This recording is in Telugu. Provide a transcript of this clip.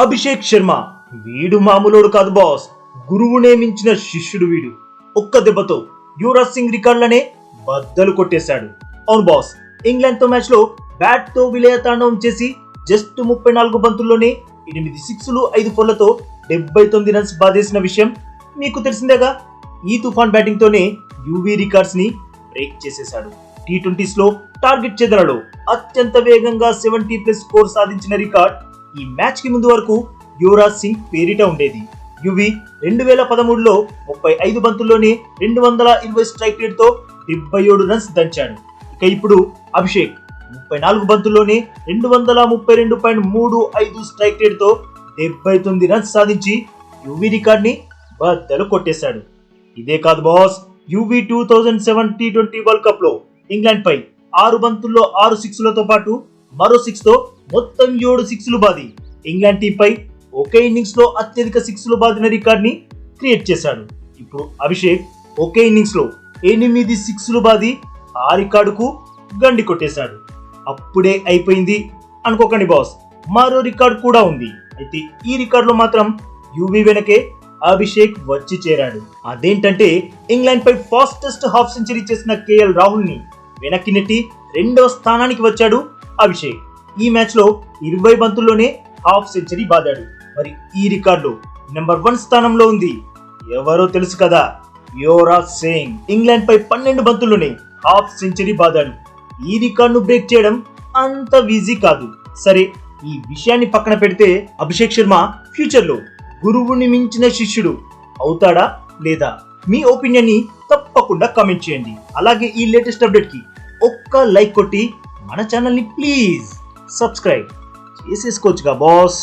అభిషేక్ శర్మ. వీడు మామూలోడు కాదు బాస్. గురువునే మించిన శిష్యుడు వీడు. ఒక్క దెబ్బతో యువరాజ్ సింగ్ రికార్డులనే బద్దలు కొట్టేశాడు. అవును బాస్. ఇంగ్లాండ్తో మ్యాచ్లో బ్యాట్తో చేసి జస్ట్ ముప్పై నాలుగు బంతుల్లోనే ఎనిమిది సిక్స్లు ఐదు ఫోర్లతో డెబ్బై తొమ్మిది రన్స్ బాధేసిన విషయం మీకు తెలిసిందేగా? ఈ తుఫాన్ బ్యాటింగ్ తోనే యువీ రికార్డ్స్ని బ్రేక్ చేసేశాడు. టీ ట్వంటీస్లో టార్గెట్ చెదరలో అత్యంత వేగంగా సెవెంటీ ప్లస్ స్కోర్ సాధించిన రికార్డ్ ఈ మ్యాచ్కి ముందు వరకు యువరాజ్ సింగ్ పేరిట ఉండేది. యువి రెండు వేల పదమూడులో ముప్పై ఐదు బంతుల్లోనే రెండు వందల ఇరవై స్ట్రైక్ రేట్తో డెబ్బై ఏడు రన్స్ దంచాడు. ఇక ఇప్పుడు అభిషేక్ ముప్పై నాలుగు బంతుల్లోనే రెండు వందల ముప్పై రెండు పాయింట్ మూడు ఐదు స్ట్రైక్ రేట్తో డెబ్బై తొమ్మిది రన్స్ సాధించి యువి రికార్డ్ని బద్దలు కొట్టేశాడు. ఇదే కాదు boss Yuvi two thousand seven T twenty world కప్లో ఇంగ్లాండ్పై ఆరు బంతుల్లో ఆరు సిక్స్లతో పాటు మరో సిక్స్తో మొత్తం ఏడు సిక్స్లు బాది. ఇంగ్లాండ్ టీం పై ఒకే ఇన్నింగ్స్లో అత్యధిక సిక్స్లు బాదిన రికార్డ్ని క్రియేట్ చేశాడు. ఇప్పుడు అభిషేక్ ఒకే ఇన్నింగ్స్లో ఎనిమిది సిక్స్లు బాది ఆ రికార్డుకు గండి కొట్టేశాడు. అప్పుడే అయిపోయింది అనుకోకండి బాస్ మరో రికార్డ్ కూడా ఉంది. అయితే ఈ రికార్డులో మాత్రం యువి వెనకే అభిషేక్ వచ్చి చేరాడు. అదేంటంటే ఇంగ్లాండ్ పై ఫాస్టెస్ట్ హాఫ్ సెంచరీ చేసిన కేఎల్ రాహుల్ని వెనక్కి నెట్టి రెండవ స్థానానికి వచ్చాడు అభిషేక్. ఈ మ్యాచ్లో ఇరవై బంతుల్లోనే హాఫ్ సెంచరీ బాదాడు. మరి ఈ రికార్డు నెంబర్ వన్ స్థానంలో ఉంది. ఎవరో తెలుసు కదా యువరాజ్ సింగ్. ఇంగ్లాండ్ పై పన్నెండు బంతుల్లోనే హాఫ్ సెంచరీ బాదాడు. ఈ రికార్డును బ్రేక్ చేయడం అంత ఈజీ కాదు. సరే ఈ విషయాన్ని పక్కన పెడితే అభిషేక్ శర్మ ఫ్యూచర్లో గురువుని మించిన శిష్యుడు అవుతాడా లేదా? మీ ఒపీనియన్ని తప్పకుండా కామెంట్ చేయండి. అలాగే ఈ లేటెస్ట్ అప్డేట్కి ఒక్క లైక్ కొట్టి మన ఛానల్ని ప్లీజ్ సబ్స్క్రైబ్ చేసేసుకోవచ్చుగా బాస్